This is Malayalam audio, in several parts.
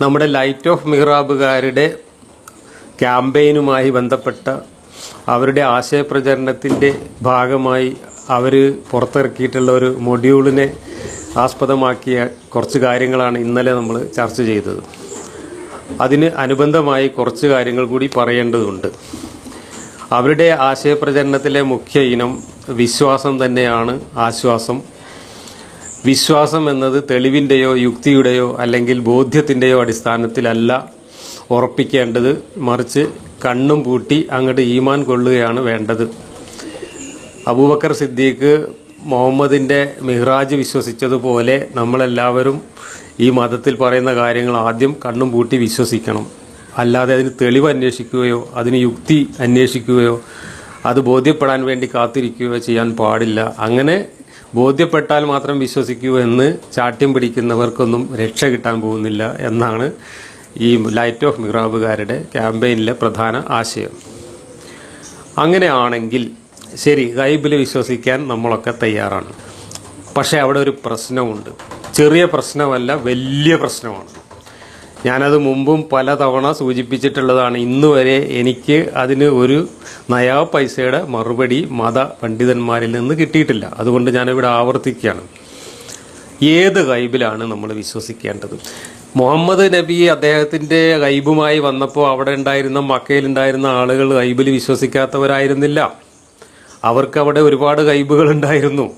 നമ്മുടെ ലൈറ്റ് ഓഫ് മിഹ്റാബുകാരുടെ ക്യാമ്പയിനുമായി ബന്ധപ്പെട്ട അവരുടെ ആശയപ്രചരണത്തിന്റെ ഭാഗമായി അവർ പുറത്തിറക്കിയിട്ടുള്ള ഒരു മൊഡ്യൂളിനെ ആസ്പദമാക്കിയ കുറച്ച് കാര്യങ്ങളാണ് ഇന്നലെ നമ്മൾ ചർച്ച ചെയ്തത്. അതിന് അനുബന്ധമായി കുറച്ച് കാര്യങ്ങൾ കൂടി പറയേണ്ടതുണ്ട്. അവരുടെ ആശയപ്രചരണത്തിലെ മുഖ്യ ഇനം വിശ്വാസം തന്നെയാണ് ആശ്വാസം. വിശ്വാസം എന്നത് തെളിവിന്റെയോ യുക്തിയുടെയോ അല്ലെങ്കിൽ ബോധ്യത്തിന്റെയോ അടിസ്ഥാനത്തിലല്ല ഉറപ്പിക്കേണ്ടത്. മറിച്ച് കണ്ണും പൂട്ടി അങ്ങോട്ട് ഈമാൻ കൊള്ളുകയാണ് വേണ്ടത്. അബൂബക്കർ സിദ്ദീഖ് മുഹമ്മദിന്റെ മിഹ്റാജ് വിശ്വസിച്ചതുപോലെ നമ്മളെല്ലാവരും ഈ മതത്തിൽ പറയുന്ന കാര്യങ്ങൾ ആദ്യം കണ്ണും പൂട്ടി വിശ്വസിക്കണം. അല്ലാതെ അതിന് തെളിവ് അന്വേഷിക്കുകയോ അതിന് യുക്തി അന്വേഷിക്കുകയോ അത് ബോധ്യപ്പെടാൻ വേണ്ടി കാത്തിരിക്കുകയോ ചെയ്യാൻ പാടില്ല. അങ്ങനെ ബോധ്യപ്പെട്ടാൽ മാത്രം വിശ്വസിക്കൂ എന്ന് ചാട്ട്യം പിടിക്കുന്നവർക്കൊന്നും രക്ഷ കിട്ടാൻ പോകുന്നില്ല എന്നാണ് ഈ ലൈറ്റ് ഓഫ് മിഹ്റാബുകാരുടെ ക്യാമ്പയിനിലെ പ്രധാന ആശയം. അങ്ങനെയാണെങ്കിൽ ശരി ഗൈബിൽ വിശ്വസിക്കാൻ നമ്മളൊക്കെ തയ്യാറാണ്. പക്ഷേ അവിടെ ഒരു പ്രശ്നമുണ്ട്. ചെറിയ പ്രശ്നമല്ല വലിയ പ്രശ്നമാണ്. ഞാനത് മുമ്പും പലതവണ സൂചിപ്പിച്ചിട്ടുള്ളതാണ്. ഇന്ന് വരെ എനിക്ക് അതിന് ഒരു നയാ പൈസയുടെ മറുപടി മത പണ്ഡിതന്മാരിൽ നിന്ന് കിട്ടിയിട്ടില്ല. അതുകൊണ്ട് ഞാനിവിടെ ആവർത്തിക്കുകയാണ്. ഏത് ഗൈബിലാണ് നമ്മൾ വിശ്വസിക്കേണ്ടത്? മുഹമ്മദ് നബി അദ്ദേഹത്തിന്റെ ഗൈബുമായി വന്നപ്പോൾ അവിടെ ഉണ്ടായിരുന്ന മക്കയിലുണ്ടായിരുന്ന ആളുകൾ ഗൈബിൽ വിശ്വസിക്കാത്തവരായിരുന്നില്ല. അവർക്ക് അവിടെ ഒരുപാട് ഗൈബുകൾ ഉണ്ടായിരുന്നു.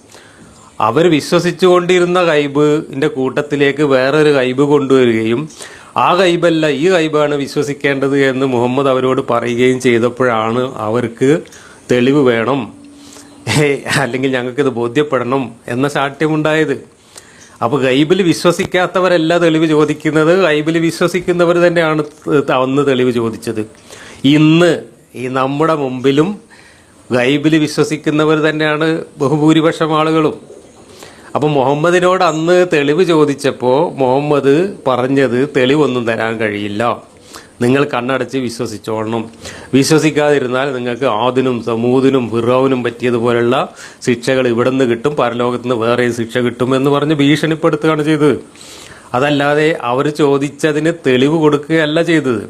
അവർ വിശ്വസിച്ചുകൊണ്ടിരുന്ന ഗൈബിന്റെ കൂട്ടത്തിലേക്ക് വേറൊരു ഗൈബ് കൊണ്ടുവരികയും ആ ഗൈബല്ല ഈ ഗൈബാണ് വിശ്വസിക്കേണ്ടത് എന്ന് മുഹമ്മദ് അവരോട് പറയുകയും ചെയ്തപ്പോഴാണ് അവർക്ക് തെളിവ് വേണം. അല്ലെങ്കിൽ ഞങ്ങൾക്കിത് ബോധ്യപ്പെടണം എന്ന ശാഠ്യമുണ്ടായത്. അപ്പോൾ ഗൈബിൽ വിശ്വസിക്കാത്തവരല്ല തെളിവ് ചോദിക്കുന്നത്. ഗൈബിൽ വിശ്വസിക്കുന്നവർ തന്നെയാണ് അന്ന് തെളിവ് ചോദിച്ചത്. ഇന്ന് ഈ നമ്മുടെ മുമ്പിലും ഗൈബിൽ വിശ്വസിക്കുന്നവർ തന്നെയാണ് ബഹുഭൂരിപക്ഷം ആളുകളും. അപ്പൊ മുഹമ്മദിനോട് അന്ന് തെളിവ് ചോദിച്ചപ്പോൾ മുഹമ്മദ് പറഞ്ഞത് തെളിവൊന്നും തരാൻ കഴിയില്ല. നിങ്ങൾ കണ്ണടച്ച് വിശ്വസിച്ചോളണം. വിശ്വസിക്കാതിരുന്നാൽ നിങ്ങൾക്ക് ആദിനും സമൂദിനും ഫിറോവിനും പറ്റിയതുപോലുള്ള ശിക്ഷകൾ ഇവിടെ നിന്ന് കിട്ടും പരലോകത്ത് നിന്ന് വേറെ ശിക്ഷ കിട്ടും എന്ന് പറഞ്ഞ് ഭീഷണിപ്പെടുത്തുകയാണ് ചെയ്തത്. അതല്ലാതെ അവർ ചോദിച്ചതിന് തെളിവ് കൊടുക്കുകയല്ല ചെയ്തത്.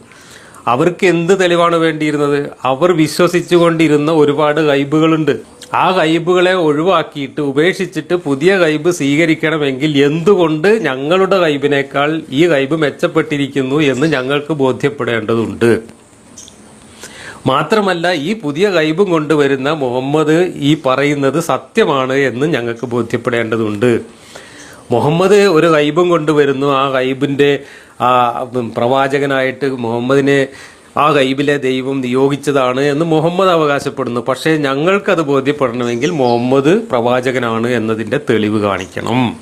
അവർക്ക് എന്ത് തെളിവാണ് വേണ്ടിയിരുന്നത്? അവർ വിശ്വസിച്ചുകൊണ്ടിരുന്ന ഒരുപാട് കൈബുകളുണ്ട് ആ കൈബുകളെ ഒഴിവാക്കിയിട്ട് ഉപേക്ഷിച്ചിട്ട് പുതിയ കൈബ് സ്വീകരിക്കണമെങ്കിൽ എന്തുകൊണ്ട് ഞങ്ങളുടെ കൈബിനേക്കാൾ ഈ കൈബ് മെച്ചപ്പെട്ടിരിക്കുന്നു എന്ന് ഞങ്ങൾക്ക് ബോധ്യപ്പെടേണ്ടതുണ്ട്. മാത്രമല്ല ഈ പുതിയ കൈബും കൊണ്ടുവരുന്ന മുഹമ്മദ് ഈ പറയുന്നത് സത്യമാണ് എന്ന് ഞങ്ങൾക്ക് ബോധ്യപ്പെടേണ്ടതുണ്ട്. മുഹമ്മദ് ഒരു ഗൈബും കൊണ്ടുവരുന്നു. ആ ഗൈബിന്റെ ആ പ്രവാചകനായിട്ട് മുഹമ്മദിനെ ആ ഗൈബിലെ ദൈവം നിയോഗിച്ചതാണ് എന്ന് മുഹമ്മദ് അവകാശപ്പെടുന്നു. പക്ഷേ ഞങ്ങൾക്കത് ബോധ്യപ്പെടണമെങ്കിൽ മുഹമ്മദ് പ്രവാചകനാണ് എന്നതിന്റെ തെളിവ് കാണിക്കണം.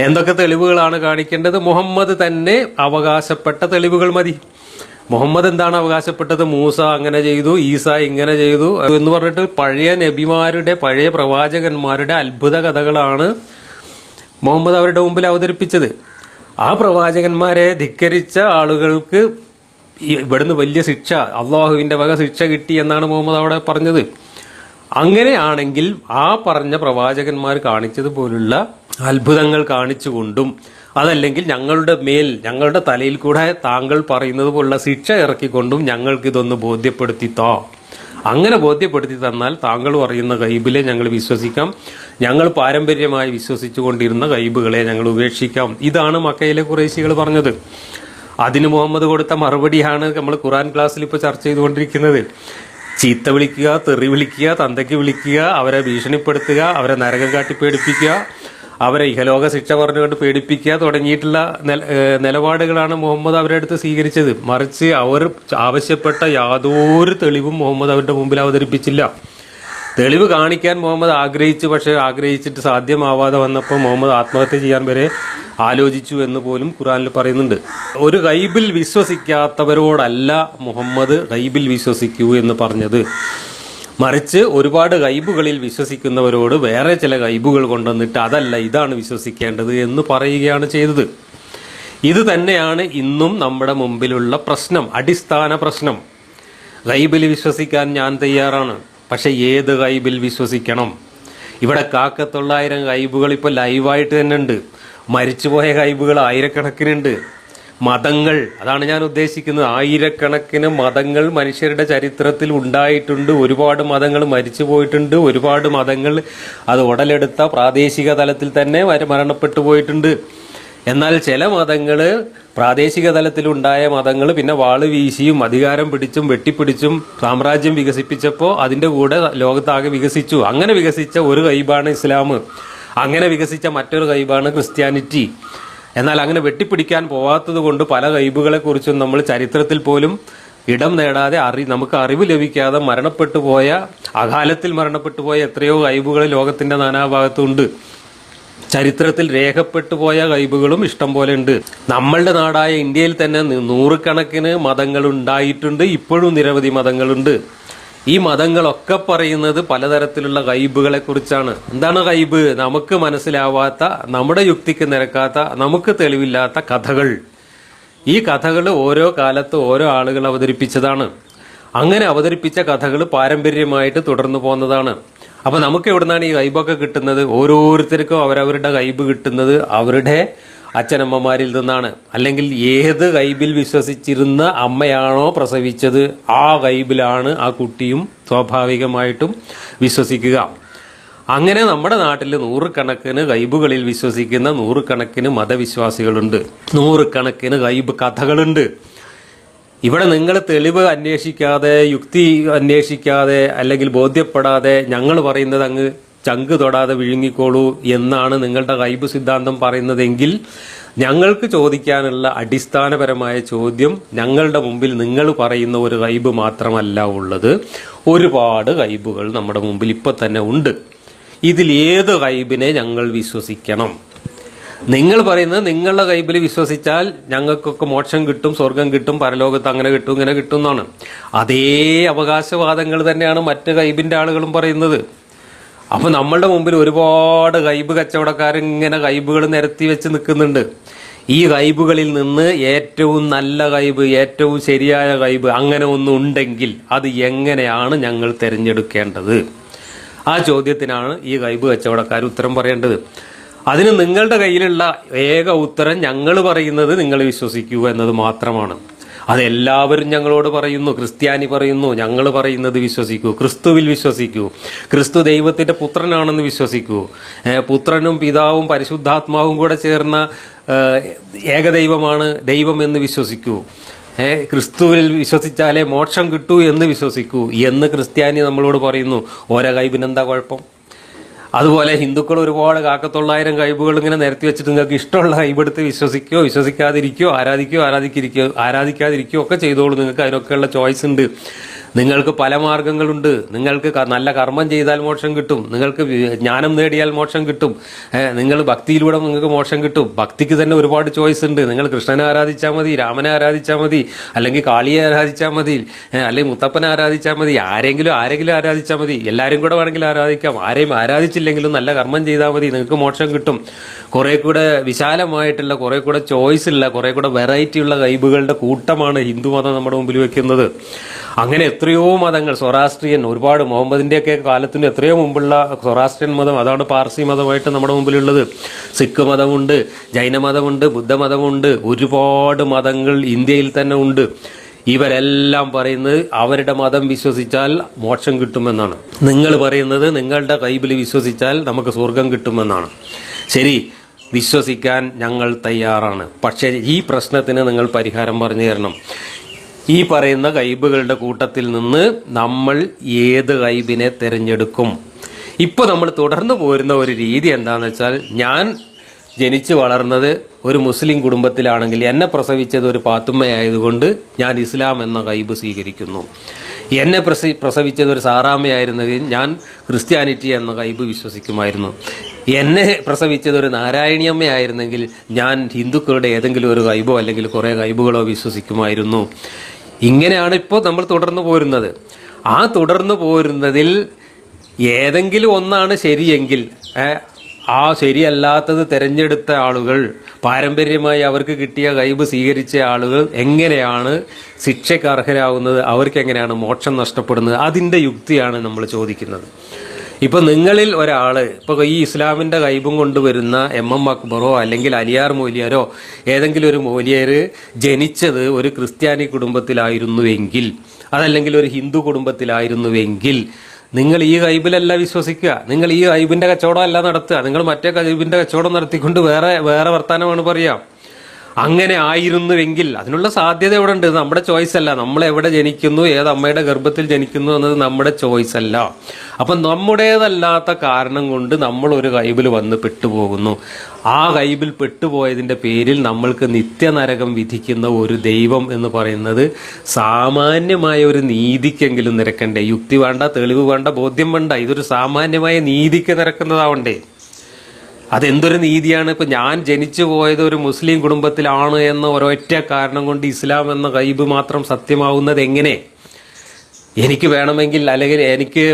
എന്തൊക്കെ തെളിവുകളാണ് കാണിക്കേണ്ടത്? മുഹമ്മദ് തന്നെ അവകാശപ്പെട്ട തെളിവുകൾ മതി. മുഹമ്മദ് എന്താണ് അവകാശപ്പെട്ടത്? മൂസ അങ്ങനെ ചെയ്തു ഈസ ഇങ്ങനെ ചെയ്തു എന്ന് പറഞ്ഞിട്ട് പഴയ നബിമാരുടെ പഴയ പ്രവാചകന്മാരുടെ അത്ഭുത കഥകളാണ് മുഹമ്മദ് അവരുടെ മുമ്പിൽ അവതരിപ്പിച്ചത്. ആ പ്രവാചകന്മാരെ ധിക്കരിച്ച ആളുകൾക്ക് ഇവിടുന്ന് വലിയ ശിക്ഷ അള്ളാഹുവിന്റെ വക ശിക്ഷ കിട്ടി എന്നാണ് മുഹമ്മദ് അവിടെ പറഞ്ഞത്. അങ്ങനെയാണെങ്കിൽ ആ പറഞ്ഞ പ്രവാചകന്മാർ കാണിച്ചതുപോലുള്ള അത്ഭുതങ്ങൾ കാണിച്ചുകൊണ്ടും അതല്ലെങ്കിൽ ഞങ്ങളുടെ മേൽ ഞങ്ങളുടെ തലയിൽ കൂടെ താങ്കൾ പറയുന്നത് പോലുള്ള ശിക്ഷ ഇറക്കിക്കൊണ്ടും ഞങ്ങൾക്കിതൊന്ന് ബോധ്യപ്പെടുത്തിത്തോ. അങ്ങനെ ബോധ്യപ്പെടുത്തി തന്നാൽ താങ്കൾ പറയുന്ന ഗൈബിലെ ഞങ്ങൾ വിശ്വസിക്കാം. ഞങ്ങൾ പാരമ്പര്യമായി വിശ്വസിച്ചു കൊണ്ടിരുന്ന ഗൈബുകളെ ഞങ്ങൾ ഉപേക്ഷിക്കാം. ഇതാണ് മക്കയിലെ കുറേശികൾ പറഞ്ഞത്. അതിന് മുഹമ്മദ് കൊടുത്ത മറുപടിയാണ് നമ്മൾ ഖുറാൻ ക്ലാസ്സിൽ ഇപ്പോൾ ചർച്ച ചെയ്തുകൊണ്ടിരിക്കുന്നത്. ചീത്ത വിളിക്കുക തെറി വിളിക്കുക തന്തയ്ക്ക് വിളിക്കുക അവരെ ഭീഷണിപ്പെടുത്തുക അവരെ നരകം കാട്ടി പേടിപ്പിക്കുക അവരെ ഇഹലോക ശിക്ഷ പറഞ്ഞുകൊണ്ട് പേടിപ്പിക്കുക തുടങ്ങിയിട്ടുള്ള നില- നിലപാടുകളാണ് മുഹമ്മദ് അവരുടെ അടുത്ത് സ്വീകരിച്ചത്. മറിച്ച് അവർ ആവശ്യപ്പെട്ട യാതൊരു തെളിവും മുഹമ്മദ് അവരുടെ മുമ്പിൽ അവതരിപ്പിച്ചില്ല. തെളിവ് കാണിക്കാൻ മുഹമ്മദ് ആഗ്രഹിച്ചു പക്ഷേ ആഗ്രഹിച്ചിട്ട് സാധ്യമാവാതെ വന്നപ്പോൾ മുഹമ്മദ് ആത്മഹത്യ ചെയ്യാൻ വരെ ആലോചിച്ചു എന്ന് പോലും ഖുറാനിൽ പറയുന്നുണ്ട്. ഒരു ഗൈബിൽ വിശ്വസിക്കാത്തവരോടല്ല മുഹമ്മദ് ഗൈബിൽ വിശ്വസിക്കൂ എന്ന് പറഞ്ഞത്. മറിച്ച് ഒരുപാട് ഗൈബുകളിൽ വിശ്വസിക്കുന്നവരോട് വേറെ ചില ഗൈബുകൾ കൊണ്ടുവന്നിട്ട് അതല്ല ഇതാണ് വിശ്വസിക്കേണ്ടത് എന്ന് പറയുകയാണ് ചെയ്തത്. ഇത് തന്നെയാണ് ഇന്നും നമ്മുടെ മുമ്പിലുള്ള പ്രശ്നം അടിസ്ഥാന പ്രശ്നം. ഗൈബിൽ വിശ്വസിക്കാൻ ഞാൻ തയ്യാറാണ്. പക്ഷെ ഏത് ഗൈബിൽ വിശ്വസിക്കണം? ഇവിടെ കാക്ക തൊള്ളായിരം ഗൈബുകൾ ഇപ്പോൾ ലൈവായിട്ട് തന്നെ ഉണ്ട് മരിച്ചുപോയ ഗൈബുകൾ ആയിരക്കണക്കിനുണ്ട്. മതങ്ങൾ. അതാണ് ഞാൻ ഉദ്ദേശിക്കുന്നത്. ആയിരക്കണക്കിന് മതങ്ങൾ മനുഷ്യരുടെ ചരിത്രത്തിൽ ഉണ്ടായിട്ടുണ്ട്. ഒരുപാട് മതങ്ങൾ മരിച്ചു പോയിട്ടുണ്ട്. ഒരുപാട് മതങ്ങൾ അത് ഉടലെടുത്ത പ്രാദേശിക തലത്തിൽ തന്നെ മരണപ്പെട്ടു പോയിട്ടുണ്ട്. എന്നാൽ ചില മതങ്ങൾ പ്രാദേശിക തലത്തിലുണ്ടായ മതങ്ങൾ പിന്നെ വാൾ വീശിയും അധികാരം പിടിച്ചും വെട്ടിപ്പിടിച്ചും സാമ്രാജ്യം വികസിപ്പിച്ചപ്പോൾ അതിന്റെ കൂടെ ലോകത്താകെ വികസിച്ചു. അങ്ങനെ വികസിച്ച ഒരു കൈബാണ് ഇസ്ലാം. അങ്ങനെ വികസിച്ച മറ്റൊരു കൈബാണ് ക്രിസ്ത്യാനിറ്റി. എന്നാൽ അങ്ങനെ വെട്ടിപ്പിടിക്കാൻ പോവാത്തത് കൊണ്ട് പല കൈബുകളെ കുറിച്ചും നമ്മൾ ചരിത്രത്തിൽ പോലും ഇടം നേടാതെ അറി നമുക്ക് അറിവ് ലഭിക്കാതെ മരണപ്പെട്ടു പോയ അകാലത്തിൽ മരണപ്പെട്ടു പോയ എത്രയോ കൈബുകൾ ലോകത്തിന്റെ നാനാഭാഗത്തുണ്ട്. ചരിത്രത്തിൽ രേഖപ്പെട്ടു പോയ കൈബുകളും ഇഷ്ടം പോലെ ഉണ്ട്. നമ്മളുടെ നാടായ ഇന്ത്യയിൽ തന്നെ നൂറുകണക്കിന് മതങ്ങൾ ഉണ്ടായിട്ടുണ്ട്. ഇപ്പോഴും നിരവധി മതങ്ങളുണ്ട്. ഈ മതങ്ങളൊക്കെ പറയുന്നത് പലതരത്തിലുള്ള കൈബുകളെ കുറിച്ചാണ്. എന്താണ് കൈബ് നമുക്ക് മനസ്സിലാവാത്ത നമ്മുടെ യുക്തിക്ക് നിരക്കാത്ത നമുക്ക് തെളിവില്ലാത്ത കഥകൾ. ഈ കഥകൾ ഓരോ കാലത്ത് ഓരോ ആളുകൾ അവതരിപ്പിച്ചതാണ്. അങ്ങനെ അവതരിപ്പിച്ച കഥകൾ പാരമ്പര്യമായിട്ട് തുടർന്നു പോകുന്നതാണ് അപ്പൊ നമുക്ക് എവിടുന്നാണ് ഈ കൈബൊക്കെ കിട്ടുന്നത്? ഓരോരുത്തർക്കും അവരവരുടെ കൈബ് കിട്ടുന്നത് അവരുടെ അച്ഛനമ്മമാരിൽ നിന്നാണ്. അല്ലെങ്കിൽ ഏത് കൈബിൽ വിശ്വസിച്ചിരുന്ന അമ്മയാണോ പ്രസവിച്ചത് ആ കൈബിലാണ് ആ കുട്ടിയും സ്വാഭാവികമായിട്ടും വിശ്വസിക്കുക. അങ്ങനെ നമ്മുടെ നാട്ടിൽ നൂറുകണക്കിന് ഗൈബുകളിൽ വിശ്വസിക്കുന്ന നൂറുകണക്കിന് മതവിശ്വാസികളുണ്ട്. നൂറുകണക്കിന് ഗൈബ് കഥകളുണ്ട്. ഇവിടെ നിങ്ങൾ തെളിവ് അന്വേഷിക്കാതെ യുക്തി അന്വേഷിക്കാതെ അല്ലെങ്കിൽ ബോധ്യപ്പെടാതെ ഞങ്ങൾ പറയുന്നത് അങ്ങ് ചങ്ക് തൊടാതെ വിഴുങ്ങിക്കോളൂ എന്നാണ് നിങ്ങളുടെ റൈബ് സിദ്ധാന്തം പറയുന്നതെങ്കിൽ ഞങ്ങൾക്ക് ചോദിക്കാനുള്ള അടിസ്ഥാനപരമായ ചോദ്യം ഞങ്ങളുടെ മുമ്പിൽ നിങ്ങൾ പറയുന്ന ഒരു റൈബ് മാത്രമല്ല ഉള്ളത്. ഒരുപാട് റൈബുകൾ നമ്മുടെ മുമ്പിൽ ഇപ്പൊ തന്നെ ഉണ്ട്. ഇതിൽ ഏത് റൈബിനെ ഞങ്ങൾ വിശ്വസിക്കണം? നിങ്ങൾ പറയുന്നത് നിങ്ങളുടെ കൈബിൽ വിശ്വസിച്ചാൽ ഞങ്ങൾക്കൊക്കെ മോക്ഷം കിട്ടും സ്വർഗം കിട്ടും പരലോകത്ത് അങ്ങനെ കിട്ടും ഇങ്ങനെ കിട്ടും എന്നാണ്. അതേ അവകാശവാദങ്ങൾ തന്നെയാണ് മറ്റ് കൈബിന്റെ ആളുകളും പറയുന്നത്. അപ്പൊ നമ്മളുടെ മുമ്പിൽ ഒരുപാട് കൈബ് കച്ചവടക്കാർ ഇങ്ങനെ കൈബുകൾ നിരത്തി വെച്ച് നിൽക്കുന്നുണ്ട്. ഈ കൈബുകളിൽ നിന്ന് ഏറ്റവും നല്ല കൈബ് ഏറ്റവും ശരിയായ കൈബ് അങ്ങനെ ഒന്നും ഉണ്ടെങ്കിൽ അത് എങ്ങനെയാണ് ഞങ്ങൾ തിരഞ്ഞെടുക്കേണ്ടത്? ആ ചോദ്യത്തിനാണ് ഈ കൈബ് കച്ചവടക്കാർ ഉത്തരം പറയേണ്ടത്. അതിന് നിങ്ങളുടെ കയ്യിലുള്ള ഏക ഉത്തരം ഞങ്ങൾ പറയുന്നത് നിങ്ങൾ വിശ്വസിക്കുക എന്നത് മാത്രമാണ്. അതെല്ലാവരും ഞങ്ങളോട് പറയുന്നു ക്രിസ്ത്യാനി പറയുന്നു ഞങ്ങൾ പറയുന്നത് വിശ്വസിക്കൂ ക്രിസ്തുവിൽ വിശ്വസിക്കൂ ക്രിസ്തു ദൈവത്തിന്റെ പുത്രനാണെന്ന് വിശ്വസിക്കൂ. പുത്രനും പിതാവും പരിശുദ്ധാത്മാവും കൂടെ ചേർന്ന ഏകദൈവമാണ് ദൈവം എന്ന് വിശ്വസിക്കൂ. ക്രിസ്തുവിൽ വിശ്വസിച്ചാലേ മോക്ഷം കിട്ടൂ എന്ന് വിശ്വസിക്കൂ എന്ന് ക്രിസ്ത്യാനി നമ്മളോട് പറയുന്നു. ഓരോ കൈപിനെന്താ കുഴപ്പം? അതുപോലെ ഹിന്ദുക്കൾ ഒരുപാട് കാക്കത്തൊള്ളായിരം കൈബുകൾ ഇങ്ങനെ നിരത്തി വെച്ചിട്ട് നിങ്ങൾക്ക് ഇഷ്ടമുള്ള കൈബെടുത്ത് വിശ്വസിക്കോ വിശ്വസിക്കാതിരിക്കോ ആരാധിക്കോ ആരാധിക്കിരിക്കോ ആരാധിക്കാതിരിക്കോ ഒക്കെ ചെയ്തോളൂ. നിങ്ങൾക്ക് അതിനൊക്കെയുള്ള ചോയ്സ് ഉണ്ട്. നിങ്ങൾക്ക് പല മാർഗങ്ങളുണ്ട്. നിങ്ങൾക്ക് നല്ല കർമ്മം ചെയ്താൽ മോക്ഷം കിട്ടും. നിങ്ങൾക്ക് ജ്ഞാനം നേടിയാൽ മോക്ഷം കിട്ടും. നിങ്ങൾ ഭക്തിയിലൂടെ നിങ്ങൾക്ക് മോക്ഷം കിട്ടും. ഭക്തിക്ക് തന്നെ ഒരുപാട് ചോയ്സ് ഉണ്ട്. നിങ്ങൾ കൃഷ്ണനെ ആരാധിച്ചാൽ മതി രാമനെ ആരാധിച്ചാൽ മതി അല്ലെങ്കിൽ കാളിയെ ആരാധിച്ചാൽ മതി അല്ലെങ്കിൽ മുത്തപ്പനെ ആരാധിച്ചാൽ മതി ആരെങ്കിലും ആരെങ്കിലും ആരാധിച്ചാൽ മതി. എല്ലാവരും കൂടെ വേണമെങ്കിൽ ആരാധിക്കാം. ആരെയും ആരാധിച്ചില്ലെങ്കിലും നല്ല കർമ്മം ചെയ്താൽ മതി. നിങ്ങൾക്ക് മോക്ഷം കിട്ടും. കുറേ കൂടെ വിശാലമായിട്ടുള്ള കുറേ കൂടെ ചോയ്സ് ഉള്ള കുറേ കൂടെ വെറൈറ്റി ഉള്ള കൈബുകളുടെ കൂട്ടമാണ് ഹിന്ദു മതം നമ്മുടെ മുമ്പിൽ വെക്കുന്നത്. അങ്ങനെ എത്രയോ മതങ്ങൾ സ്വരാഷ്ട്രീയൻ ഒരുപാട് മുഹമ്മദിന്റെയൊക്കെ കാലത്തിന് എത്രയോ മുമ്പുള്ള സ്വരാഷ്ട്രീയൻ മതം അതാണ് പാർസി മതമായിട്ട് നമ്മുടെ മുമ്പിലുള്ളത്. സിഖ് മതമുണ്ട് ജൈനമതമുണ്ട് ബുദ്ധമതമുണ്ട് ഒരുപാട് മതങ്ങൾ ഇന്ത്യയിൽ തന്നെ ഉണ്ട്. ഇവരെല്ലാം പറയുന്നത് അവരുടെ മതം വിശ്വസിച്ചാൽ മോക്ഷം കിട്ടുമെന്നാണ്. നിങ്ങൾ പറയുന്നത് നിങ്ങളുടെ കൈബിൽ വിശ്വസിച്ചാൽ നമുക്ക് സ്വർഗം കിട്ടുമെന്നാണ്. ശരി വിശ്വസിക്കാൻ ഞങ്ങൾ തയ്യാറാണ്. പക്ഷേ ഈ പ്രശ്നത്തിന് നിങ്ങൾ പരിഹാരം പറഞ്ഞു തരണം. ഈ പറയുന്ന ഗൈബുകളുടെ കൂട്ടത്തിൽ നിന്ന് നമ്മൾ ഏത് ഗൈബിനെ തിരഞ്ഞെടുക്കും? ഇപ്പോൾ നമ്മൾ തുടർന്നു പോരുന്ന ഒരു രീതി എന്താണെന്ന് വെച്ചാൽ ഞാൻ ജനിച്ചു വളർന്നത് ഒരു മുസ്ലിം കുടുംബത്തിലാണെങ്കിൽ എന്നെ പ്രസവിച്ചത് ഒരു പാത്തുമ്മയായതുകൊണ്ട് ഞാൻ ഇസ്ലാം എന്ന കൈബ് സ്വീകരിക്കുന്നു. എന്നെ പ്രസി പ്രസവിച്ചത് ഒരു സാറാമ്മയായിരുന്നെങ്കിൽ ഞാൻ ക്രിസ്ത്യാനിറ്റി എന്ന കൈബ് വിശ്വസിക്കുമായിരുന്നു. എന്നെ പ്രസവിച്ചത് ഒരു നാരായണിയമ്മയായിരുന്നെങ്കിൽ ഞാൻ ഹിന്ദുക്കളുടെ ഏതെങ്കിലും ഒരു കൈബോ അല്ലെങ്കിൽ കുറേ കൈബുകളോ വിശ്വസിക്കുമായിരുന്നു. ഇങ്ങനെയാണ് ഇപ്പോൾ നമ്മൾ തുടർന്നു പോരുന്നത്. ആ തുടർന്നു പോരുന്നതിൽ ഏതെങ്കിലും ഒന്നാണ് ശരിയെങ്കിൽ ആ ശരിയല്ലാത്തത് തിരഞ്ഞെടുത്ത ആളുകൾ പാരമ്പര്യമായി അവർക്ക് കിട്ടിയ കൈബ് സ്വീകരിച്ച ആളുകൾ എങ്ങനെയാണ് ശിക്ഷയ്ക്ക് അർഹരാകുന്നത് അവർക്ക് എങ്ങനെയാണ് മോക്ഷം നഷ്ടപ്പെടുന്നത് അതിന്റെ യുക്തിയാണ് നമ്മൾ ചോദിക്കുന്നത്. ഇപ്പൊ നിങ്ങളിൽ ഒരാൾ ഇപ്പൊ ഈ ഇസ്ലാമിന്റെ കൈബും കൊണ്ടുവരുന്ന എം എം അക്ബറോ അല്ലെങ്കിൽ അലിയാർ മൂലിയരോ ഏതെങ്കിലും ഒരു മൂലിയർ ജനിച്ചത് ഒരു ക്രിസ്ത്യാനി കുടുംബത്തിലായിരുന്നുവെങ്കിൽ അതല്ലെങ്കിൽ ഒരു ഹിന്ദു കുടുംബത്തിലായിരുന്നുവെങ്കിൽ നിങ്ങൾ ഈ കൈബിലല്ല വിശ്വസിക്കുക. നിങ്ങൾ ഈ കൈബിന്റെ കച്ചവടം അല്ല നടത്തുക. നിങ്ങൾ മറ്റേ കൈബിന്റെ കച്ചവടം നടത്തിക്കൊണ്ട് വേറെ വേറെ വർത്തമാനമാണ് പറയാം. അങ്ങനെ ആയിരുന്നുവെങ്കിൽ അതിനുള്ള സാധ്യത എവിടെ ഉണ്ട്. നമ്മുടെ ചോയ്സ് അല്ല. നമ്മൾ എവിടെ ജനിക്കുന്നു ഏത് അമ്മയുടെ ഗർഭത്തിൽ ജനിക്കുന്നു എന്നത് നമ്മുടെ ചോയ്സ് അല്ല. അപ്പം നമ്മുടേതല്ലാത്ത കാരണം കൊണ്ട് നമ്മൾ ഒരു കൈബിൽ വന്ന് പെട്ടുപോകുന്നു. ആ കൈബിൽ പെട്ടുപോയതിന്റെ പേരിൽ നമ്മൾക്ക് നിത്യനരകം വിധിക്കുന്ന ഒരു ദൈവം എന്ന് പറയുന്നത് സാമാന്യമായ ഒരു നീതിക്കെങ്കിലും നിരക്കണ്ടേ. യുക്തി വേണ്ട തെളിവ് വേണ്ട ബോധ്യം വേണ്ട. ഇതൊരു സാമാന്യമായ നീതിക്ക് നിരക്കുന്നതാവണ്ടേ. അതെന്തൊരു നീതിയാണ്? ഇപ്പൊ ഞാൻ ജനിച്ചു പോയത് ഒരു മുസ്ലിം കുടുംബത്തിലാണ് എന്ന ഒരൊറ്റ കാരണം കൊണ്ട് ഇസ്ലാം എന്ന കൈബ് മാത്രം സത്യമാവുന്നത് എങ്ങനെ? എനിക്ക് വേണമെങ്കിൽ അല്ലെങ്കിൽ എനിക്ക്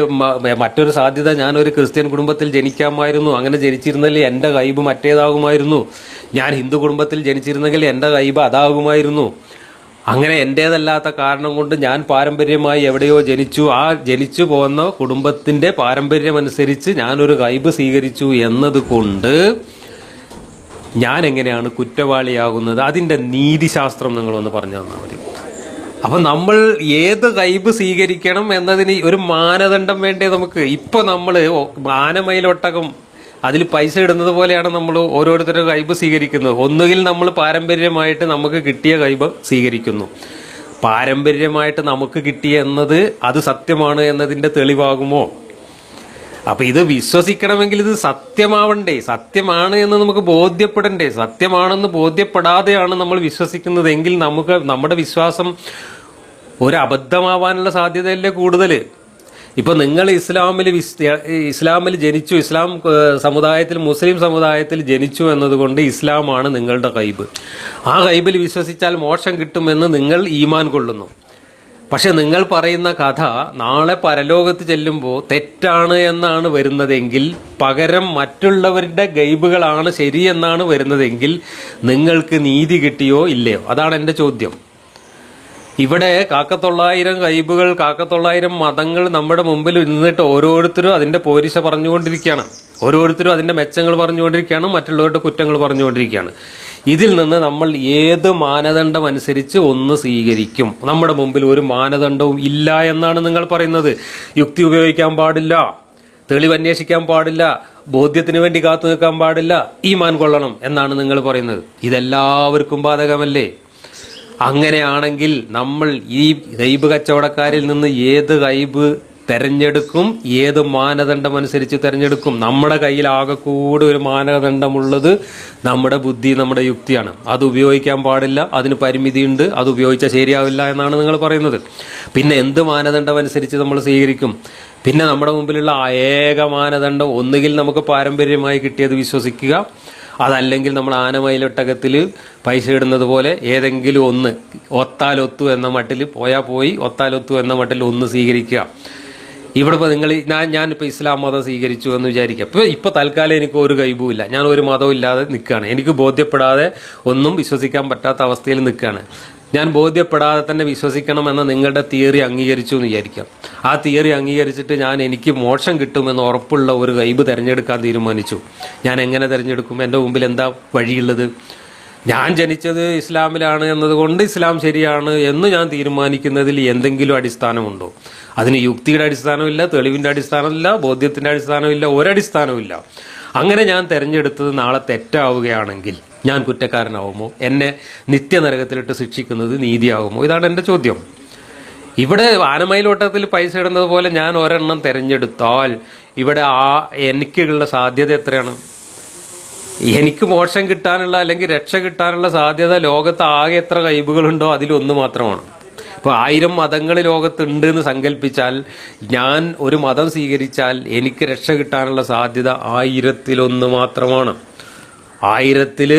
മറ്റൊരു സാധ്യത ഞാനൊരു ക്രിസ്ത്യൻ കുടുംബത്തിൽ ജനിക്കാമായിരുന്നു. അങ്ങനെ ജനിച്ചിരുന്നെങ്കിൽ എന്റെ കൈബ് മറ്റേതാകുമായിരുന്നു. ഞാൻ ഹിന്ദു കുടുംബത്തിൽ ജനിച്ചിരുന്നെങ്കിൽ എന്റെ കൈബ് അതാകുമായിരുന്നു. അങ്ങനെ എന്റേതല്ലാത്ത കാരണം കൊണ്ട് ഞാൻ പാരമ്പര്യമായി എവിടെയോ ജനിച്ചു. ആ ജനിച്ചു പോകുന്ന കുടുംബത്തിന്റെ പാരമ്പര്യമനുസരിച്ച് ഞാനൊരു കൈബ് സ്വീകരിച്ചു എന്നതുകൊണ്ട് ഞാൻ എങ്ങനെയാണ് കുറ്റവാളിയാകുന്നത്? അതിന്റെ നീതിശാസ്ത്രം നിങ്ങളൊന്ന് പറഞ്ഞു തന്നാൽ മതി. അപ്പം നമ്മൾ ഏത് കൈബ് സ്വീകരിക്കണം എന്നതിന് ഒരു മാനദണ്ഡം വേണ്ടേ നമുക്ക്? ഇപ്പോൾ നമ്മൾ ആനമയിലൊട്ടകം അതിൽ പൈസ ഇടുന്നത് പോലെയാണ് നമ്മൾ ഓരോരുത്തരുടെ കൈബ് സ്വീകരിക്കുന്നത്. ഒന്നുകിൽ നമ്മൾ പാരമ്പര്യമായിട്ട് നമുക്ക് കിട്ടിയ കൈബ് സ്വീകരിക്കുന്നു. പാരമ്പര്യമായിട്ട് നമുക്ക് കിട്ടിയ എന്നത് അത് സത്യമാണ് എന്നതിന്റെ തെളിവാകുമോ? അപ്പൊ ഇത് വിശ്വസിക്കണമെങ്കിൽ ഇത് സത്യമാവണ്ടേ? സത്യമാണ് എന്ന് നമുക്ക് ബോധ്യപ്പെടണ്ടേ? സത്യമാണെന്ന് ബോധ്യപ്പെടാതെയാണ് നമ്മൾ വിശ്വസിക്കുന്നത് എങ്കിൽ നമുക്ക് നമ്മുടെ വിശ്വാസം ഒരു സാധ്യതയല്ലേ കൂടുതൽ ഇപ്പൊ നിങ്ങൾ ഇസ്ലാമിൽ ഇസ്ലാമിൽ ജനിച്ചു ഇസ്ലാം സമുദായത്തിൽ മുസ്ലിം സമുദായത്തിൽ ജനിച്ചു എന്നതുകൊണ്ട് ഇസ്ലാമാണ് നിങ്ങളുടെ കൈബ് ആ കൈബിൽ വിശ്വസിച്ചാൽ മോക്ഷം കിട്ടുമെന്ന് നിങ്ങൾ ഈമാൻ കൊള്ളുന്നു. പക്ഷെ നിങ്ങൾ പറയുന്ന കഥ നാളെ പരലോകത്ത് ചെല്ലുമ്പോൾ തെറ്റാണ് എന്നാണ് വരുന്നതെങ്കിൽ പകരം മറ്റുള്ളവരുടെ ഗൈബുകളാണ് ശരിയെന്നാണ് വരുന്നതെങ്കിൽ നിങ്ങൾക്ക് നീതി കിട്ടിയോ ഇല്ലയോ? അതാണ് എന്റെ ചോദ്യം. ഇവിടെ കാക്കത്തൊള്ളായിരം കൈബുകൾ കാക്കത്തൊള്ളായിരം മതങ്ങൾ നമ്മുടെ മുമ്പിൽ നിന്നിട്ട് ഓരോരുത്തരും അതിന്റെ പോരിശ പറഞ്ഞുകൊണ്ടിരിക്കുകയാണ്. ഓരോരുത്തരും അതിന്റെ മെച്ചങ്ങൾ പറഞ്ഞുകൊണ്ടിരിക്കുകയാണ് മറ്റുള്ളവരുടെ കുറ്റങ്ങൾ പറഞ്ഞുകൊണ്ടിരിക്കുകയാണ്. ഇതിൽ നിന്ന് നമ്മൾ ഏത് മാനദണ്ഡം അനുസരിച്ച് ഒന്ന് സ്വീകരിക്കും? നമ്മുടെ മുമ്പിൽ ഒരു മാനദണ്ഡവും ഇല്ല എന്നാണ് നിങ്ങൾ പറയുന്നത്. യുക്തി ഉപയോഗിക്കാൻ പാടില്ല തെളിവ് അന്വേഷിക്കാൻ പാടില്ല ബോധ്യത്തിന് വേണ്ടി കാത്തു നിൽക്കാൻ പാടില്ല ഈമാൻ കൊള്ളണം എന്നാണ് നിങ്ങൾ പറയുന്നത്. ഇതെല്ലാവർക്കും ബാധകമല്ലേ? അങ്ങനെയാണെങ്കിൽ നമ്മൾ ഈ ഗൈബ് കച്ചവടക്കാരിൽ നിന്ന് ഏത് ഗൈബ് തെരഞ്ഞെടുക്കും ഏത് മാനദണ്ഡം അനുസരിച്ച് തെരഞ്ഞെടുക്കും? നമ്മുടെ കയ്യിൽ ആകെ കൂടെ ഒരു മാനദണ്ഡമുള്ളത് നമ്മുടെ ബുദ്ധി നമ്മുടെ യുക്തിയാണ്. അത് ഉപയോഗിക്കാൻ പാടില്ല അതിന് പരിമിതിയുണ്ട് അത് ഉപയോഗിച്ചാൽ ശരിയാവില്ല എന്നാണ് നിങ്ങൾ പറയുന്നത്. പിന്നെ എന്ത് മാനദണ്ഡം അനുസരിച്ച് നമ്മൾ സ്വീകരിക്കും? പിന്നെ നമ്മുടെ മുമ്പിലുള്ള ഏക മാനദണ്ഡം ഒന്നുകിൽ നമുക്ക് പാരമ്പര്യമായി കിട്ടിയത് വിശ്വസിക്കുക അതല്ലെങ്കിൽ നമ്മൾ ആനമയിലൊട്ടകത്തിൽ പൈസ ഇടുന്നത് പോലെ ഏതെങ്കിലും ഒന്ന് ഒത്താലൊത്തു എന്ന മട്ടിൽ പോയാൽ പോയി ഒത്താലൊത്തു എന്ന മട്ടിൽ ഒന്ന് സ്വീകരിക്കുക. ഇവിടെ ഇപ്പോൾ നിങ്ങൾ ഞാൻ ഞാനിപ്പോൾ ഇസ്ലാം മതം സ്വീകരിച്ചു എന്ന് വിചാരിക്കുക. ഇപ്പോൾ ഇപ്പോൾ തൽക്കാലം എനിക്ക് ഒരു കൈബുമില്ല. ഞാൻ ഒരു മതവും ഇല്ലാതെ നിൽക്കുകയാണ്. എനിക്ക് ബോധ്യപ്പെടാതെ ഒന്നും വിശ്വസിക്കാൻ പറ്റാത്ത അവസ്ഥയിൽ നിൽക്കുകയാണ്. ഞാൻ ബോധ്യപ്പെടാതെ തന്നെ വിശ്വസിക്കണം എന്ന നിങ്ങളുടെ തിയറി അംഗീകരിച്ചു എന്ന് വിചാരിക്കാം ആ തിയറി അംഗീകരിച്ചിട്ട് ഞാൻ എനിക്ക് മോക്ഷം കിട്ടുമെന്ന് ഉറപ്പുള്ള ഒരു കൈബ് തിരഞ്ഞെടുക്കാൻ തീരുമാനിച്ചു. ഞാൻ എങ്ങനെ തിരഞ്ഞെടുക്കും? എന്റെ മുമ്പിൽ എന്താ വഴിയുള്ളത്? ഞാൻ ജനിച്ചത് ഇസ്ലാമിലാണ് എന്നതുകൊണ്ട് ഇസ്ലാം ശരിയാണ് എന്ന് ഞാൻ തീരുമാനിക്കുന്നതിൽ എന്തെങ്കിലും അടിസ്ഥാനമുണ്ടോ? അതിന് യുക്തിയുടെ അടിസ്ഥാനമില്ല തെളിവിന്റെ അടിസ്ഥാനമില്ല ബോധ്യത്തിന്റെ അടിസ്ഥാനമില്ല ഒരടിസ്ഥാനമില്ല അങ്ങനെ ഞാൻ തിരഞ്ഞെടുത്തത് നാളെ തെറ്റാവുകയാണെങ്കിൽ ഞാൻ കുറ്റക്കാരനാവുമോ? എന്നെ നിത്യനരകത്തിലിട്ട് ശിക്ഷിക്കുന്നത് നീതിയാകുമോ? ഇതാണ് എന്റെ ചോദ്യം. ഇവിടെ ആനമയിലോട്ടത്തിൽ പൈസ ഇടുന്നത് പോലെ ഞാൻ ഒരെണ്ണം തിരഞ്ഞെടുത്താൽ ഇവിടെ ആ എനിക്കുള്ള സാധ്യത എത്രയാണ്? എനിക്ക് മോക്ഷം കിട്ടാനുള്ള അല്ലെങ്കിൽ രക്ഷ കിട്ടാനുള്ള സാധ്യത ലോകത്ത് ആകെ എത്ര കൈബുകളുണ്ടോ അതിലൊന്ന് മാത്രമാണ്. ഇപ്പോൾ ആയിരം മതങ്ങൾ ലോകത്തുണ്ട് എന്ന് സങ്കല്പിച്ചാൽ ഞാൻ ഒരു മതം സ്വീകരിച്ചാൽ എനിക്ക് രക്ഷ കിട്ടാനുള്ള സാധ്യത ആയിരത്തിലൊന്ന് മാത്രമാണ്. ആയിരത്തിൽ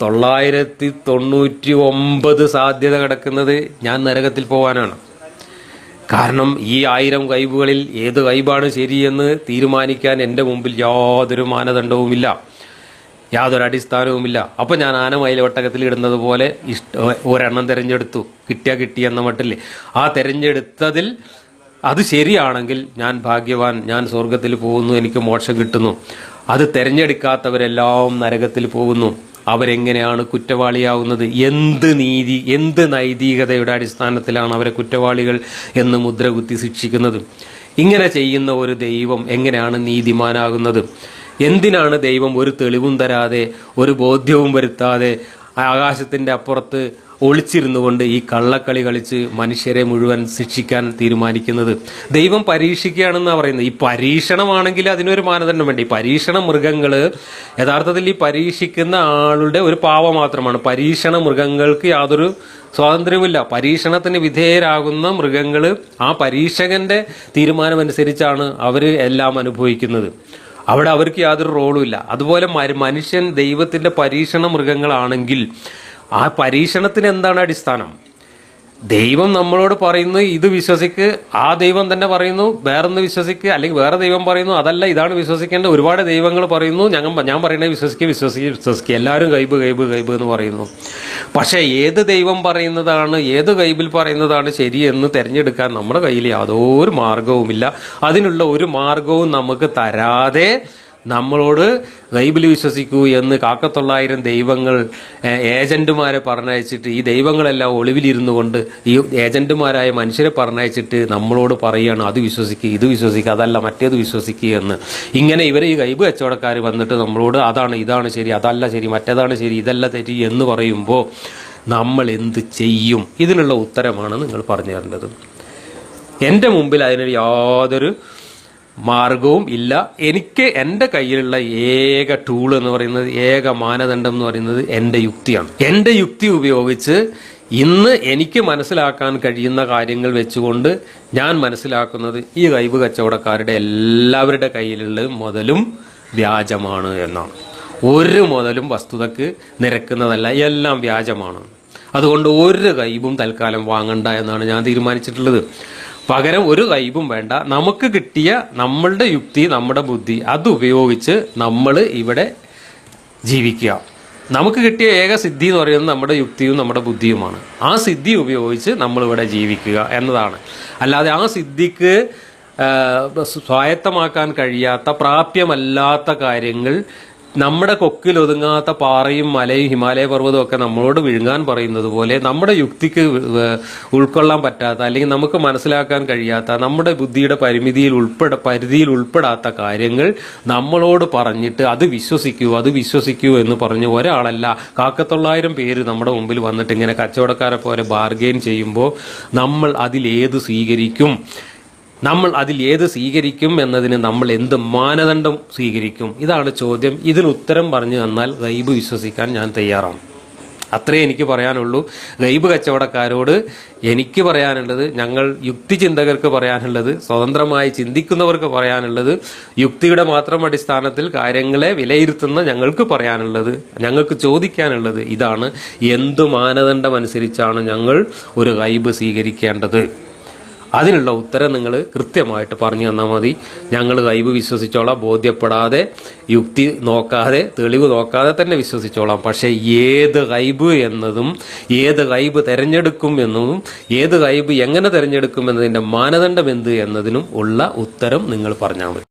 തൊള്ളായിരത്തി തൊണ്ണൂറ്റി ഒമ്പത് സാധ്യത കിടക്കുന്നത് ഞാൻ നരകത്തിൽ പോകാനാണ് കാരണം ഈ ആയിരം കൈബുകളിൽ ഏത് കൈബാണ് ശരിയെന്ന് തീരുമാനിക്കാൻ എന്റെ മുമ്പിൽ യാതൊരു മാനദണ്ഡവുമില്ല. യാതൊരു അടിസ്ഥാനവുമില്ല. അപ്പോൾ ഞാൻ ആന മയിലൊട്ടകത്തിൽ ഇടുന്നത് പോലെ ഇഷ്ട ഒരെണ്ണം തിരഞ്ഞെടുത്തു. കിട്ടിയ കിട്ടി എന്ന മട്ടിൽ. ആ തിരഞ്ഞെടുത്തതിൽ അത് ശരിയാണെങ്കിൽ ഞാൻ ഭാഗ്യവാൻ ഞാൻ സ്വർഗത്തിൽ പോകുന്നു എനിക്ക് മോക്ഷം കിട്ടുന്നു. അത് തിരഞ്ഞെടുക്കാത്തവരെല്ലാം നരകത്തിൽ പോകുന്നു. അവരെങ്ങനെയാണ് കുറ്റവാളിയാവുന്നത്? എന്ത് നീതി എന്ത് നൈതികതയുടെ അടിസ്ഥാനത്തിലാണ് അവരെ കുറ്റവാളികൾ എന്ന് മുദ്രകുത്തി ശിക്ഷിക്കുന്നത്? ഇങ്ങനെ ചെയ്യുന്ന ഒരു ദൈവം എങ്ങനെയാണ് നീതിമാനാകുന്നത്? എന്തിനാണ് ദൈവം ഒരു തെളിവും തരാതെ ഒരു ബോധ്യവും വരുത്താതെ ആകാശത്തിന്റെ അപ്പുറത്ത് ഒളിച്ചിരുന്നു കൊണ്ട് ഈ കള്ളക്കളി കളിച്ച് മനുഷ്യരെ മുഴുവൻ ശിക്ഷിക്കാൻ തീരുമാനിക്കുന്നത്. ദൈവം പരീക്ഷിക്കുകയാണെന്നാണ് പറയുന്നത്. ഈ പരീക്ഷണമാണെങ്കിൽ അതിനൊരു മാനദണ്ഡം വേണ്ടി? ഈ പരീക്ഷണ മൃഗങ്ങൾ യഥാർത്ഥത്തിൽ ഈ പരീക്ഷിക്കുന്ന ആളുടെ ഒരു പാവ മാത്രമാണ്. പരീക്ഷണ മൃഗങ്ങൾക്ക് യാതൊരു സ്വാതന്ത്ര്യമില്ല പരീക്ഷണത്തിന് വിധേയരാകുന്ന മൃഗങ്ങൾ ആ പരീക്ഷകന്റെ തീരുമാനമനുസരിച്ചാണ് അവർ എല്ലാം അനുഭവിക്കുന്നത്. അവിടെ അവർക്ക് യാതൊരു റോളും ഇല്ല. അതുപോലെ മനുഷ്യൻ ദൈവത്തിന്റെ പരീക്ഷണ മൃഗങ്ങളാണെങ്കിൽ ആ പരീക്ഷണത്തിന് എന്താണ് അടിസ്ഥാനം? ദൈവം നമ്മളോട് പറയുന്നു ഇത് വിശ്വസിക്ക്. ആ ദൈവം തന്നെ പറയുന്നു വേറൊന്ന് വിശ്വസിക്ക്. അല്ലെങ്കിൽ വേറെ ദൈവം പറയുന്നു അതല്ല ഇതാണ് വിശ്വസിക്കേണ്ടത്. ഒരുപാട് ദൈവങ്ങൾ പറയുന്നു ഞങ്ങൾ ഞാൻ പറയുന്നത് വിശ്വസിക്കുക വിശ്വസിക്കുക വിശ്വസിക്കുക എല്ലാവരും കൈബ് കൈബ് കൈബ് എന്ന് പറയുന്നു. പക്ഷേ ഏത് ദൈവം പറയുന്നതാണ് ഏത് കൈബിൽ പറയുന്നതാണ് ശരിയെന്ന് തിരഞ്ഞെടുക്കാൻ നമ്മുടെ കയ്യിൽ യാതൊരു മാർഗവുമില്ല. അതിനുള്ള ഒരു മാർഗവും നമുക്ക് തരാതെ നമ്മളോട് ഗൈബിൽ വിശ്വസിക്കൂ എന്ന് കാക്കത്തൊള്ളായിരം ദൈവങ്ങൾ ഏജന്റുമാരെ പറഞ്ഞയച്ചിട്ട് ഈ ദൈവങ്ങളെല്ലാം ഒളിവിലിരുന്നു കൊണ്ട് ഈ ഏജന്റുമാരായ മനുഷ്യരെ പറഞ്ഞയച്ചിട്ട് നമ്മളോട് പറയുകയാണ് അത് വിശ്വസിക്കുക ഇത് വിശ്വസിക്കുക അതല്ല മറ്റേത് വിശ്വസിക്കുക എന്ന്. ഇങ്ങനെ ഇവർ ഈ ഗൈബ് കച്ചവടക്കാർ വന്നിട്ട് നമ്മളോട് അതാണ് ഇതാണ് ശരി അതല്ല ശരി മറ്റേതാണ് ശരി ഇതല്ല തെറ്റി എന്ന് പറയുമ്പോൾ നമ്മൾ എന്ത് ചെയ്യും? ഇതിനുള്ള ഉത്തരമാണ് നിങ്ങൾ പറഞ്ഞു തരേണ്ടത്. എന്റെ മുമ്പിൽ അതിനൊരു യാതൊരു മാർഗവും ഇല്ല. എനിക്ക് എന്റെ കയ്യിലുള്ള ഏക ടൂൾ എന്ന് പറയുന്നത് ഏക മാനദണ്ഡം എന്ന് പറയുന്നത് എന്റെ യുക്തിയാണ്. എന്റെ യുക്തി ഉപയോഗിച്ച് ഇന്ന് എനിക്ക് മനസ്സിലാക്കാൻ കഴിയുന്ന കാര്യങ്ങൾ വെച്ചുകൊണ്ട് ഞാൻ മനസ്സിലാക്കുന്നത് ഈ കൈവ് കച്ചവടക്കാരുടെ എല്ലാവരുടെ കയ്യിലുള്ള മുതലും വ്യാജമാണ് എന്നാണ്. ഒരു മുതലും വസ്തുതക്ക് നിരക്കുന്നതല്ല എല്ലാം വ്യാജമാണ്. അതുകൊണ്ട് ഒരു കൈബും തൽക്കാലം വാങ്ങണ്ട എന്നാണ് ഞാൻ തീരുമാനിച്ചിട്ടുള്ളത്. പകരം ഒരു ഗൈബും വേണ്ട. നമുക്ക് കിട്ടിയ നമ്മളുടെ യുക്തി നമ്മുടെ ബുദ്ധി അത് ഉപയോഗിച്ച് നമ്മൾ ഇവിടെ ജീവിക്കുക. നമുക്ക് കിട്ടിയ ഏക സിദ്ധി എന്ന് പറയുന്നത് നമ്മുടെ യുക്തിയും നമ്മുടെ ബുദ്ധിയുമാണ്. ആ സിദ്ധി ഉപയോഗിച്ച് നമ്മൾ ഇവിടെ ജീവിക്കുക എന്നതാണ്. അല്ലാതെ ആ സിദ്ധിക്ക് സ്വായത്തമാക്കാൻ കഴിയാത്ത പ്രാപ്യമല്ലാത്ത കാര്യങ്ങൾ നമ്മുടെ കൊക്കിൽ ഒതുങ്ങാത്ത പാറയും മലയും ഹിമാലയ പർവതവും ഒക്കെ നമ്മളോട് വിഴുങ്ങാൻ പറയുന്നത് പോലെ നമ്മുടെ യുക്തിക്ക് ഉൾക്കൊള്ളാൻ പറ്റാത്ത അല്ലെങ്കിൽ നമുക്ക് മനസ്സിലാക്കാൻ കഴിയാത്ത നമ്മുടെ ബുദ്ധിയുടെ പരിമിതിയിൽ ഉൾപ്പെട പരിധിയിൽ ഉൾപ്പെടാത്ത കാര്യങ്ങൾ നമ്മളോട് പറഞ്ഞിട്ട് അത് വിശ്വസിക്കൂ അത് വിശ്വസിക്കൂ എന്ന് പറഞ്ഞ് ഒരാളല്ല. കാക്കത്തൊള്ളായിരം പേര് നമ്മുടെ മുമ്പിൽ വന്നിട്ട് ഇങ്ങനെ കച്ചവടക്കാരെ പോലെ ബാർഗെയിൻ ചെയ്യുമ്പോൾ നമ്മൾ അതിലേത് സ്വീകരിക്കും? നമ്മൾ അതിൽ ഏത് സ്വീകരിക്കും എന്നതിന് നമ്മൾ എന്ത് മാനദണ്ഡം സ്വീകരിക്കും? ഇതാണ് ചോദ്യം. ഇതിന് ഉത്തരം പറഞ്ഞു തന്നാൽ ഗൈബ് വിശ്വസിക്കാൻ ഞാൻ തയ്യാറാണ്. അത്രേ എനിക്ക് പറയാനുള്ളൂ. ഗൈബ് കച്ചവടക്കാരോട് എനിക്ക് പറയാനുള്ളത് ഞങ്ങൾ യുക്തിചിന്തകർക്ക് പറയാനുള്ളത് സ്വതന്ത്രമായി ചിന്തിക്കുന്നവർക്ക് പറയാനുള്ളത് യുക്തിയുടെ മാത്രം അടിസ്ഥാനത്തിൽ കാര്യങ്ങളെ വിലയിരുത്തുന്ന ഞങ്ങൾക്ക് പറയാനുള്ളത് ഞങ്ങൾക്ക് ചോദിക്കാനുള്ളത് ഇതാണ്. എന്തു മാനദണ്ഡം അനുസരിച്ചാണ് ഞങ്ങൾ ഒരു ഗൈബ് സ്വീകരിക്കേണ്ടത്? അതിനുള്ള ഉത്തരം നിങ്ങൾ കൃത്യമായിട്ട് പറഞ്ഞു തന്നാൽ മതി. ഞങ്ങൾ ദൈവ് വിശ്വസിച്ചോളാം. ബോധ്യപ്പെടാതെ യുക്തി നോക്കാതെ തെളിവ് നോക്കാതെ തന്നെ വിശ്വസിച്ചോളാം. പക്ഷേ ഏത് കൈബ് എന്നതും ഏത് കൈബ് തിരഞ്ഞെടുക്കും എന്നതും ഏത് കൈബ് എങ്ങനെ തിരഞ്ഞെടുക്കും എന്നതിന്റെ മാനദണ്ഡം എന്ത് എന്നതിനും ഉള്ള ഉത്തരം നിങ്ങൾ പറഞ്ഞാൽ മതി.